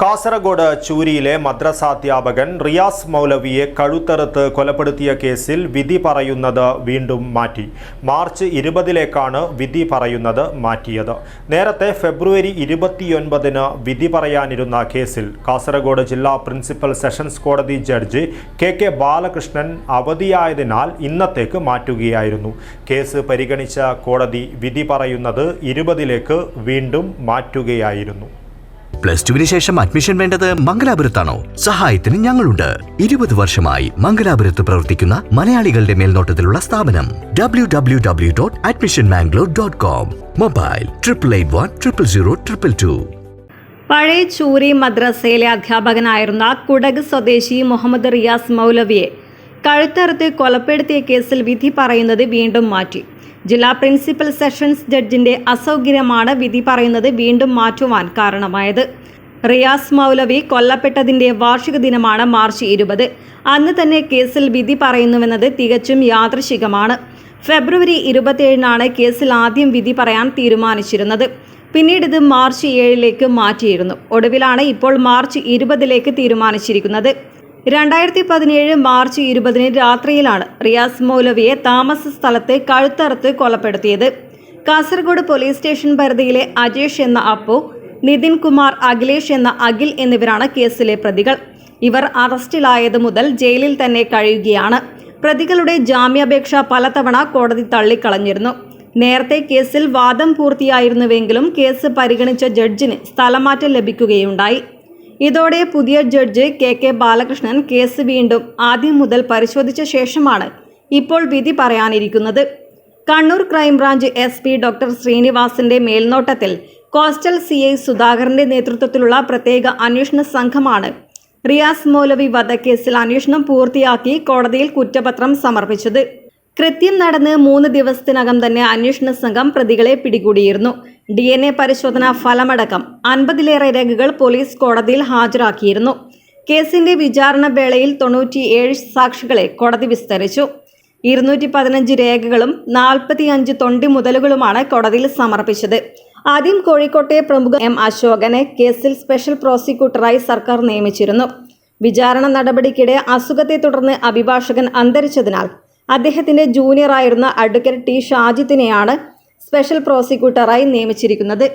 കാസർഗോഡ് ചൂരിയിലെ മദ്രസാധ്യാപകൻ റിയാസ് മൗലവിയെ കഴുത്തറുത്ത് കൊലപ്പെടുത്തിയ കേസിൽ വിധി പറയുന്നത് വീണ്ടും മാറ്റി. മാർച്ച് ഇരുപതിലേക്കാണ് വിധി പറയുന്നത് മാറ്റിയത്. നേരത്തെ ഫെബ്രുവരി ഇരുപത്തിയൊൻപതിന് വിധി പറയാനിരുന്ന കേസിൽ കാസർഗോഡ് ജില്ലാ പ്രിൻസിപ്പൽ സെഷൻസ് കോടതി ജഡ്ജി കെ കെ ബാലകൃഷ്ണൻ അവധിയായതിനാൽ ഇന്നത്തേക്ക് മാറ്റുകയായിരുന്നു. കേസ് പരിഗണിച്ച കോടതി വിധി പറയുന്നത് ഇരുപതിലേക്ക് വീണ്ടും മാറ്റുകയായിരുന്നു. പ്ലസ് ടുവിന് ശേഷം അഡ്മിഷൻ വേണ്ടത് മംഗലാപുരത്താണോ? സഹായത്തിന് ഞങ്ങളുണ്ട്. ഇരുപത് വർഷമായി മംഗലാപുരത്ത് പ്രവർത്തിക്കുന്ന മലയാളികളുടെ മേൽനോട്ടത്തിലുള്ള സ്ഥാപനം W W W dot admission Mangalore dot com mobile triple eight one triple zero triple two. പഴയ ചൂരി മദ്രസയിലെ അധ്യാപകനായിരുന്ന കുടക് സ്വദേശി മുഹമ്മദ് റിയാസ് മൗലവിയെ കഴുത്തറുത്ത് കൊലപ്പെടുത്തിയ കേസിൽ വിധി പറയുന്നത് വീണ്ടും മാറ്റി. ജില്ലാ പ്രിൻസിപ്പൽ സെഷൻസ് ജഡ്ജിന്റെ അസൗകര്യമാണ് വിധി പറയുന്നത് വീണ്ടും മാറ്റുവാൻ കാരണമായത്. റിയാസ് മൗലവി കൊല്ലപ്പെട്ടതിന്റെ വാർഷിക ദിനമാണ് മാർച്ച് ഇരുപത്. അന്ന് തന്നെ കേസിൽ വിധി പറയുന്നുവെന്നത് തികച്ചും യാദൃശികമാണ്. ഫെബ്രുവരി ഇരുപത്തിയേഴിനാണ് കേസിൽ ആദ്യം വിധി പറയാൻ തീരുമാനിച്ചിരുന്നത്. പിന്നീട് ഇത് മാർച്ച് ഏഴിലേക്ക് മാറ്റിയിരുന്നു. ഒടുവിലാണ് ഇപ്പോൾ മാർച്ച് ഇരുപതിലേക്ക് തീരുമാനിച്ചിരിക്കുന്നത്. രണ്ടായിരത്തി പതിനേഴ് മാർച്ച് ഇരുപതിന് രാത്രിയിലാണ് റിയാസ് മൗലവിയെ താമസ സ്ഥലത്ത് കഴുത്തറുത്ത് കൊലപ്പെടുത്തിയത്. കാസർഗോഡ് പോലീസ് സ്റ്റേഷൻ പരിധിയിലെ അജേഷ് എന്ന അപ്പു നിതിൻ കുമാർ അഖിലേഷ് എന്ന അഖിൽ എന്നിവരാണ് കേസിലെ പ്രതികൾ. ഇവർ അറസ്റ്റിലായത് മുതൽ ജയിലിൽ തന്നെ കഴിയുകയാണ്. പ്രതികളുടെ ജാമ്യാപേക്ഷ പലതവണ കോടതി തള്ളിക്കളഞ്ഞിരുന്നു. നേരത്തെ കേസിൽ വാദം പൂർത്തിയായിരുന്നുവെങ്കിലും കേസ് പരിഗണിച്ച ജഡ്ജിന് സ്ഥലമാറ്റം ലഭിക്കുകയുണ്ടായി. ഇതോടെ പുതിയ judge K K Balakrishnan case വീണ്ടും ആദ്യം മുതൽ പരിശോധിച്ച ശേഷമാണ് ഇപ്പോൾ വിധി പറയാനിരിക്കുന്നത്. Kannur crime branch S P doctor ശ്രീനിവാസിന്റെ മേൽനോട്ടത്തിൽ കോസ്റ്റൽ സി ഐ സുധാകരന്റെ നേതൃത്വത്തിലുള്ള പ്രത്യേക അന്വേഷണ സംഘമാണ് റിയാസ് മൗലവി വധക്കേസിൽ അന്വേഷണം പൂർത്തിയാക്കി കോടതിയിൽ കുറ്റപത്രം സമർപ്പിച്ചത്. കൃത്യം നടന്ന് മൂന്ന് ദിവസത്തിനകം തന്നെ അന്വേഷണ സംഘം പ്രതികളെ പിടികൂടിയിരുന്നു. ഡി എൻ എ പരിശോധന ഫലമടക്കം അൻപതിലേറെ രേഖകൾ പോലീസ് കോടതിയിൽ ഹാജരാക്കിയിരുന്നു. കേസിന്റെ വിചാരണ വേളയിൽ തൊണ്ണൂറ്റിയേഴ് സാക്ഷികളെ കോടതി വിസ്തരിച്ചു. ഇരുന്നൂറ്റി പതിനഞ്ച് രേഖകളും നാൽപ്പത്തിയഞ്ച് തൊണ്ടി മുതലുകളുമാണ് കോടതിയിൽ സമർപ്പിച്ചത്. ആദ്യം കോഴിക്കോട്ടെ പ്രമുഖ എം അശോകനെ കേസിൽ സ്പെഷ്യൽ പ്രോസിക്യൂട്ടറായി സർക്കാർ നിയമിച്ചിരുന്നു. വിചാരണ നടപടിക്കിടെ അസുഖത്തെ തുടർന്ന് അഭിഭാഷകൻ അന്തരിച്ചതിനാൽ അദ്ദേഹത്തിന്റെ ജൂനിയറായിരുന്ന അഡ്വക്കേറ്റ് ടി ഷാജിത്തിനെയാണ് സ്പെഷ്യൽ പ്രോസിക്യൂട്ടറായി നിയമിച്ചിരിക്കുന്നത്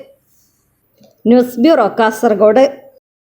ന്യൂസ് ബ്യൂറോ കാസർഗോഡ്.